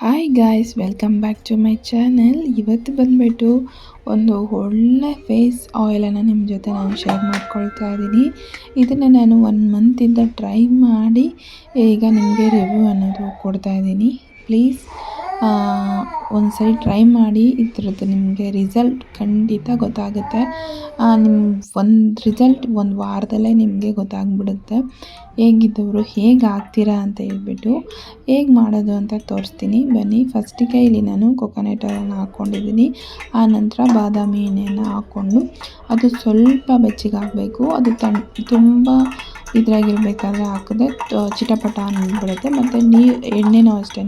Hi guys welcome back to my channel ಇವತ್ತು ಬಂದುಬಿಟ್ಟು ಒಂದು ಒಳ್ಳೆ ಫೇಸ್ ಆಯಿಲನ್ನು ನಿಮ್ಮ ಜೊತೆ ನಾನು ಶೇರ್ ಮಾಡ್ಕೊಳ್ತಾ ಇದ್ದೀನಿ ಇದನ್ನು ನಾನು ಒನ್ ಮಂತಿಂದ ಟ್ರೈ ಮಾಡಿ ಈಗ ನಿಮಗೆ ರಿವ್ಯೂ ಅನ್ನೋದು ಕೊಡ್ತಾ ಇದ್ದೀನಿ ಪ್ಲೀಸ್ ಒಂದು ಸರಿ ಟ್ರೈ ಮಾಡಿ ಇದ್ರದ್ದು ನಿಮಗೆ ರಿಸಲ್ಟ್ ಖಂಡಿತ ಗೊತ್ತಾಗುತ್ತೆ. ನಿಮ್ಮ ಒಂದು ರಿಸಲ್ಟ್ ಒಂದು ವಾರದಲ್ಲೇ ನಿಮಗೆ ಗೊತ್ತಾಗ್ಬಿಡುತ್ತೆ. ಹೇಗಿದ್ದವರು, ಹೇಗೆ ಆಗ್ತೀರಾ ಅಂತ ಹೇಳ್ಬಿಟ್ಟು ಹೇಗೆ ಮಾಡೋದು ಅಂತ ತೋರಿಸ್ತೀನಿ. ಬನ್ನಿ ಫಸ್ಟಿಗೆ ಇಲ್ಲಿ ನಾನು ಕೊಕೊನೆಟ್ ಆಯಿಲನ್ನು ಹಾಕ್ಕೊಂಡಿದ್ದೀನಿ. ಆ ನಂತರ ಬಾದಾಮಿ ಎಣ್ಣೆಯನ್ನು ಹಾಕ್ಕೊಂಡು ಅದು ಸ್ವಲ್ಪ ಬೆಚ್ಚಗಾಗಬೇಕು. ಅದು ತಣ್, ತುಂಬ ಇದ್ರಾಗಿರಬೇಕಾದ್ರೆ ಹಾಕಿದ್ರೆ ಚಿಟಪಟ ಅಂದ್ಬಿಡುತ್ತೆ ಮತ್ತು ನೀರು ಎಣ್ಣೆನೂ ಅಷ್ಟೇ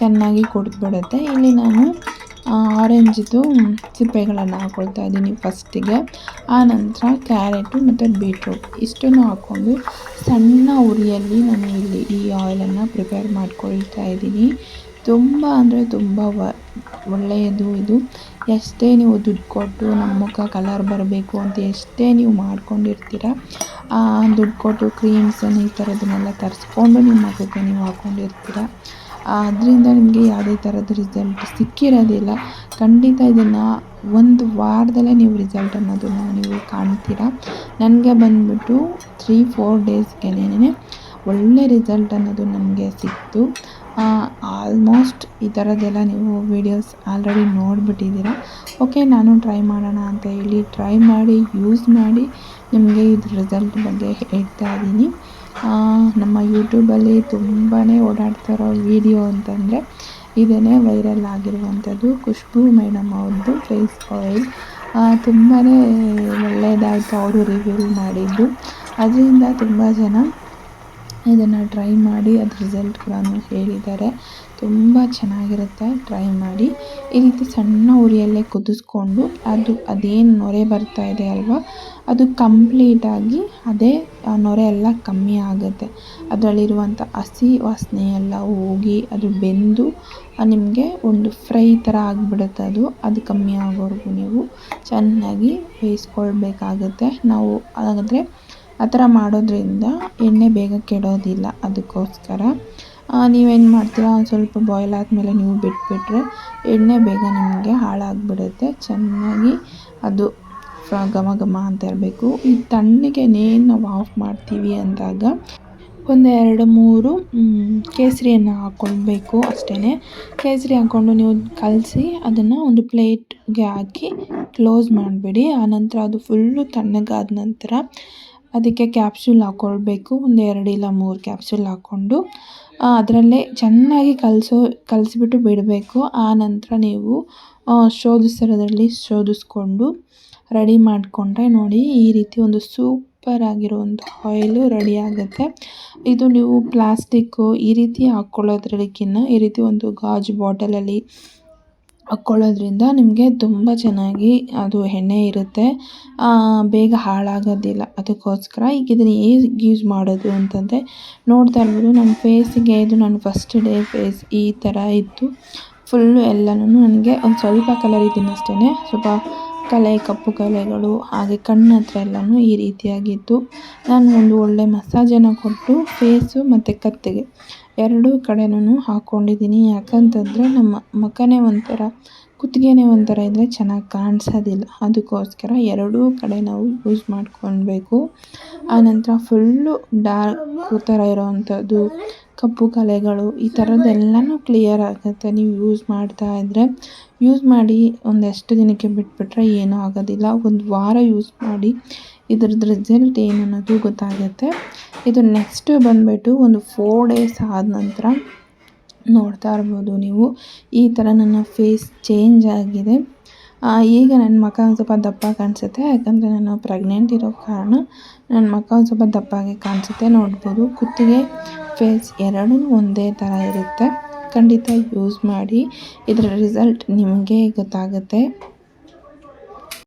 ಚೆನ್ನಾಗಿ ಕುಡಿದ್ಬಿಡುತ್ತೆ. ಇಲ್ಲಿ ನಾನು ಆರೆಂಜಿದು ಸಿಪ್ಪೆಗಳನ್ನು ಹಾಕ್ಕೊಳ್ತಾ ಇದ್ದೀನಿ ಫಸ್ಟಿಗೆ. ಆನಂತರ ಕ್ಯಾರೆಟು ಮತ್ತು ಬೀಟ್ರೂಟ್. ಇಷ್ಟನ್ನು ಹಾಕ್ಕೊಂಡು ಸಣ್ಣ ಉರಿಯಲ್ಲಿ ನಾನು ಇಲ್ಲಿ ಈ ಆಯಿಲನ್ನು ಪ್ರಿಪೇರ್ ಮಾಡ್ಕೊಳ್ತಾ ಇದ್ದೀನಿ. ತುಂಬ ಅಂದರೆ ತುಂಬ ಒಳ್ಳೆಯದು ಇದು. ಎಷ್ಟೇ ನೀವು ದುಡ್ಡು ಕೊಟ್ಟು ನಮ್ಮ ಮುಖ ಕಲರ್ ಬರಬೇಕು ಅಂತ ಎಷ್ಟೇ ನೀವು ಮಾಡ್ಕೊಂಡಿರ್ತೀರ ದುಡ್ಡು ಕೊಟ್ಟು ಕ್ರೀಮ್ಸನ್ನು ಈ ಥರದನ್ನೆಲ್ಲ ತರಿಸ್ಕೊಂಡು ನಿಮ್ಮ ಮುಖಕ್ಕೆ ನೀವು ಹಾಕ್ಕೊಂಡಿರ್ತೀರ ಅದರಿಂದ ನಿಮಗೆ ಯಾವುದೇ ಥರದ ರಿಸಲ್ಟ್ ಸಿಕ್ಕಿರೋದಿಲ್ಲ. ಖಂಡಿತ ಇದನ್ನು ಒಂದು ವಾರದಲ್ಲೇ ನೀವು ರಿಸಲ್ಟ್ ಅನ್ನೋದನ್ನು ನೀವು ಕಾಣ್ತೀರ. ನನಗೆ ಬಂದುಬಿಟ್ಟು ತ್ರೀ ಫೋರ್ ಡೇಸ್ಗೆನೇ ಒಳ್ಳೆ ರಿಸಲ್ಟ್ ಅನ್ನೋದು ನನಗೆ ಸಿಕ್ತು. ಆಲ್ಮೋಸ್ಟ್ ಈ ಥರದ್ದೆಲ್ಲ ನೀವು ವೀಡಿಯೋಸ್ ಆಲ್ರೆಡಿ ನೋಡಿಬಿಟ್ಟಿದ್ದೀರ. ಓಕೆ ನಾನು ಟ್ರೈ ಮಾಡೋಣ ಅಂತ ಹೇಳಿ ಟ್ರೈ ಮಾಡಿ ಯೂಸ್ ಮಾಡಿ ನಿಮಗೆ ಇದು ರಿಸಲ್ಟ್ ಬಗ್ಗೆ ಹೇಳ್ತಾ ಇದ್ದೀನಿ. ನಮ್ಮ ಯೂಟ್ಯೂಬಲ್ಲಿ ತುಂಬಾ ಓಡಾಡ್ತಾ ಇರೋ ವೀಡಿಯೋ ಅಂತಂದರೆ ಇದೇ ವೈರಲ್ ಆಗಿರುವಂಥದ್ದು ಖುಷ್ಬು ಮೇಡಮ್ ಅವ್ರದ್ದು ಫೇಸ್ ಆಯಿಲ್ ತುಂಬಾ ಒಳ್ಳೆಯದಾಯಿತು ಅವರು ರಿವ್ಯೂ ಮಾಡಿದ್ದು. ಅದರಿಂದ ತುಂಬ ಜನ ಇದನ್ನು ಟ್ರೈ ಮಾಡಿ ಅದ್ರ ರಿಸಲ್ಟ್ ಕೂಡ ಹೇಳಿದ್ದಾರೆ. ತುಂಬ ಚೆನ್ನಾಗಿರುತ್ತೆ. ಟ್ರೈ ಮಾಡಿ. ಈ ರೀತಿ ಸಣ್ಣ ಉರಿಯಲ್ಲೇ ಕುದಿಸ್ಕೊಂಡು ಅದು ಅದೇನು ನೊರೆ ಬರ್ತಾ ಇದೆ ಅಲ್ವಾ? ಅದು ಕಂಪ್ಲೀಟಾಗಿ ಅದೇ ನೊರೆ ಎಲ್ಲ ಕಮ್ಮಿ ಆಗುತ್ತೆ. ಅದರಲ್ಲಿರುವಂಥ ಹಸಿ ವಾಸನೆ ಎಲ್ಲ ಹೋಗಿ ಅದು ಬೆಂದು ನಿಮಗೆ ಒಂದು ಫ್ರೈ ಥರ ಆಗಿಬಿಡುತ್ತೆ ಅದು. ಅದು ಕಮ್ಮಿ ಆಗೋವರೆಗೂ ನೀವು ಚೆನ್ನಾಗಿ ಬೇಯಿಸ್ಕೊಳ್ಬೇಕಾಗುತ್ತೆ. ನಾವು ಹಾಗಾದರೆ ಆ ಥರ ಮಾಡೋದ್ರಿಂದ ಎಣ್ಣೆ ಬೇಗ ಕೆಡೋದಿಲ್ಲ ಅದಕ್ಕೋಸ್ಕರ. ನೀವೇನು ಮಾಡ್ತೀರಾ? ಒಂದು ಸ್ವಲ್ಪ ಬಾಯ್ಲ್ ಆದಮೇಲೆ ನೀವು ಬಿಟ್ಬಿಟ್ರೆ ಎಣ್ಣೆ ಬೇಗ ನಿಮಗೆ ಹಾಳಾಗಿಬಿಡುತ್ತೆ. ಚೆನ್ನಾಗಿ ಅದು ಘಮ ಘಮ ಅಂತ ಇರಬೇಕು. ಈ ತಣ್ಣಗೆನೇನು ನಾವು ಆಫ್ ಮಾಡ್ತೀವಿ ಅಂದಾಗ ಒಂದು ಎರಡು ಮೂರು ಕೇಸರಿಯನ್ನು ಹಾಕ್ಕೊಳ್ಬೇಕು ಅಷ್ಟೇ ಕೇಸರಿ ಹಾಕ್ಕೊಂಡು ನೀವು ಕಲಸಿ ಅದನ್ನು ಒಂದು ಪ್ಲೇಟ್ಗೆ ಹಾಕಿ ಕ್ಲೋಸ್ ಮಾಡಿಬಿಡಿ. ಆನಂತರ ಅದು ಫುಲ್ಲು ತಣ್ಣಗಾದ ನಂತರ ಅದಕ್ಕೆ ಕ್ಯಾಪ್ಸೂಲ್ ಹಾಕ್ಕೊಳ್ಬೇಕು ಒಂದು ಎರಡು ಇಲ್ಲ ಮೂರು ಕ್ಯಾಪ್ಸೂಲ್ ಹಾಕ್ಕೊಂಡು ಅದರಲ್ಲೇ ಚೆನ್ನಾಗಿ ಕಲಸೋ, ಕಲಸಿಬಿಟ್ಟು ಬಿಡಬೇಕು. ಆ ನಂತರ ನೀವು ಶೋಧಿಸಿರೋದ್ರಲ್ಲಿ ಶೋಧಿಸ್ಕೊಂಡು ರೆಡಿ ಮಾಡಿಕೊಂಡ್ರೆ ನೋಡಿ ಈ ರೀತಿ ಒಂದು ಸೂಪರ್ ಆಗಿರುವಂಥ ಆಯಿಲು ರೆಡಿ ಆಗುತ್ತೆ. ಇದು ನೀವು ಪ್ಲಾಸ್ಟಿಕ್ಕು ಈ ರೀತಿ ಹಾಕ್ಕೊಳ್ಳೋದ್ರಲ್ಲಿಕ್ಕಿನ್ನ ಈ ರೀತಿ ಒಂದು ಗಾಜು ಬಾಟಲಲ್ಲಿ ಹಾಕ್ಕೊಳ್ಳೋದ್ರಿಂದ ನಿಮಗೆ ತುಂಬ ಚೆನ್ನಾಗಿ ಅದು ಎಣ್ಣೆ ಇರುತ್ತೆ. ಬೇಗ ಹಾಳಾಗೋದಿಲ್ಲ. ಅದಕ್ಕೋಸ್ಕರ ಈಗ ಇದನ್ನು ಹೇಗೆ ಯೂಸ್ ಮಾಡೋದು ಅಂತಂದರೆ ನೋಡ್ತಾ ಇರ್ಬೋದು ನನ್ನ ಫೇಸಿಗೆ ಇದು ನನ್ನ ಫಸ್ಟ್ ಡೇ ಫೇಸ್ ಈ ಥರ ಇತ್ತು. ಫುಲ್ಲು ಎಲ್ಲನೂ ನನಗೆ ಒಂದು ಸ್ವಲ್ಪ ಕಲರ್ ಇದ್ದೀನಿ ಅಷ್ಟೇ ಸ್ವಲ್ಪ ಕಲೆ, ಕಪ್ಪು ಕಲೆಗಳು, ಹಾಗೆ ಕಣ್ಣು ಹತ್ರ ಎಲ್ಲನೂ ಈ ರೀತಿಯಾಗಿತ್ತು. ನಾನು ಒಂದು ಒಳ್ಳೆ ಮಸಾಜನ್ನು ಕೊಟ್ಟು ಫೇಸು ಮತ್ತು ಕತ್ತಿಗೆ ಎರಡೂ ಕಡೆನೂ ಹಾಕ್ಕೊಂಡಿದ್ದೀನಿ ಯಾಕಂತಂದರೆ ನಮ್ಮ ಮುಖನೇ ಒಂಥರ, ಕುತ್ತಿಗೆನೇ ಒಂಥರ ಇದ್ದರೆ ಚೆನ್ನಾಗಿ ಕಾಣಿಸೋದಿಲ್ಲ. ಅದಕ್ಕೋಸ್ಕರ ಎರಡೂ ಕಡೆ ನಾವು ಯೂಸ್ ಮಾಡ್ಕೊಳ್ಬೇಕು. ಆನಂತರ ಫುಲ್ಲು ಡಾರ್ಕ್ ಥರ ಇರೋವಂಥದ್ದು, ಕಪ್ಪು ಕಲೆಗಳು, ಈ ಥರದ್ದೆಲ್ಲನೂ ಕ್ಲಿಯರ್ ಆಗುತ್ತೆ. ನೀವು ಯೂಸ್ ಮಾಡ್ತಾ ಇದ್ದರೆ ಯೂಸ್ ಮಾಡಿ ಒಂದೆಷ್ಟು ದಿನಕ್ಕೆ ಬಿಟ್ಬಿಟ್ರೆ ಏನೂ ಆಗೋದಿಲ್ಲ. ಒಂದು ವಾರ ಯೂಸ್ ಮಾಡಿ ಇದ್ರದ್ದು ರಿಸಲ್ಟ್ ಏನು ಅನ್ನೋದು ಗೊತ್ತಾಗುತ್ತೆ. ಇದು ನೆಕ್ಸ್ಟ್ ಬಂದುಬಿಟ್ಟು ಒಂದು ಫೋರ್ ಡೇಸ್ ಆದ ನಂತರ ನೋಡ್ತಾ ಇರ್ಬೋದು ನೀವು. ಈ ಥರ ನನ್ನ ಫೇಸ್ ಚೇಂಜ್ ಆಗಿದೆ. ಈಗ ನನ್ನ ಮುಖ ಒಂದು ಸ್ವಲ್ಪ ದಪ್ಪ ಕಾಣಿಸುತ್ತೆ. ಯಾಕಂದರೆ ನಾನು ಪ್ರೆಗ್ನೆಂಟ್ ಇರೋ ಕಾರಣ ನನ್ನ ಮುಖ ಒಂದು ಸ್ವಲ್ಪ ದಪ್ಪಾಗಿ ಕಾಣಿಸುತ್ತೆ ನೋಡ್ಬೋದು. ಕುತ್ತಿಗೆ ಫೇಸ್ ಎರಡೂ ಒಂದೇ ಥರ ಇರುತ್ತೆ. ಖಂಡಿತ ಯೂಸ್ ಮಾಡಿ. ಇದರ ರಿಸಲ್ಟ್ ನಿಮಗೆ ಗೊತ್ತಾಗುತ್ತೆ.